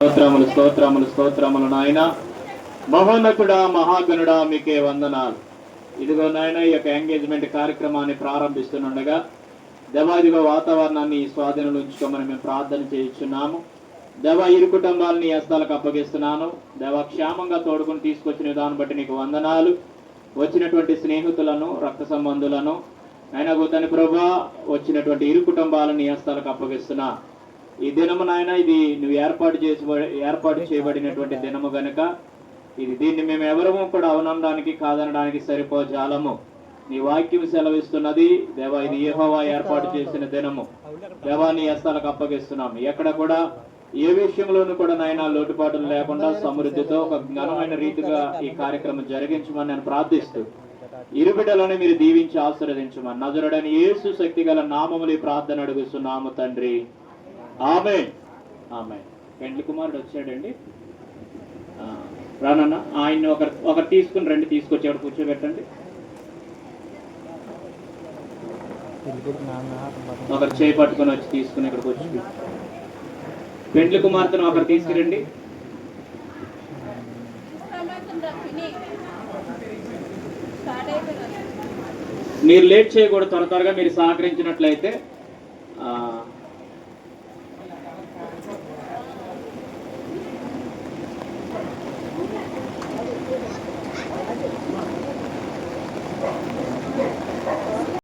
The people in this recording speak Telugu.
స్తోత్రములు స్తోత్రములు స్తోత్రములు నాయన. మహోన్నతుడా మహాగణుడా మీకే వందనాలు. ఇదిగో నాయన ఈ యొక్క ఎంగేజ్మెంట్ కార్యక్రమాన్ని ప్రారంభిస్తుండగా దేవాదిగో వాతావరణాన్ని స్వాధీనంలో ఉంచుకోమని మేము ప్రార్థన చేయించున్నాము. దేవ ఇరు కుటుంబాలని హస్తాలకు అప్పగిస్తున్నాను. దేవ క్షేమంగా తోడుకుని తీసుకొచ్చిన విధానం బట్టి నీకు వందనాలు. వచ్చినటువంటి స్నేహితులను రక్త సంబంధులను ఆయన తన ప్రభా వచ్చినటువంటి ఇరు కుటుంబాలని నీ హస్తాలకు అప్పగిస్తున్నా. ఈ దినము నాయన ఇది నువ్వు ఏర్పాటు చేసి ఏర్పాటు చేయబడినటువంటి దినము గనుక ఇది దీన్ని మేము ఎవరము కూడా అవనడానికి కాదనడానికి సరిపో జాలము. నీ వాక్యం సెలవిస్తున్నది దేవా ఇది ఏహోవా ఏర్పాటు చేసిన దినము. దేవా నీ హస్తాలకు అప్పగిస్తున్నాం. ఎక్కడ కూడా ఏ విషయంలోనూ కూడా నాయన లోటుపాటులు లేకుండా సమృద్ధితో ఒక ఘనమైన రీతిగా ఈ కార్యక్రమం జరిగించమని నేను ప్రార్థిస్తూ ఇరుబిడలను మీరు దీవించి ఆశీర్వదించమని నజరుడని ఏసు శక్తి గల నామములు ఈ ప్రార్థన అడుగుస్తున్నాము తండ్రి. ఆమె ఆమె. పెండ్లి కుమారుడు వచ్చాడండి. రానన్న ఆయన్ని ఒకరు ఒకరు తీసుకుని రండి తీసుకొచ్చి అక్కడ కూర్చోబెట్టండి. ఒకరు చేయి పట్టుకొని వచ్చి తీసుకుని ఇక్కడికి వచ్చి పెండ్లి కుమార్తెను ఒకరు తీసుకురండి. మీరు లేట్ చేయకూడదు త్వర త్వరగా మీరు సహకరించినట్లయితే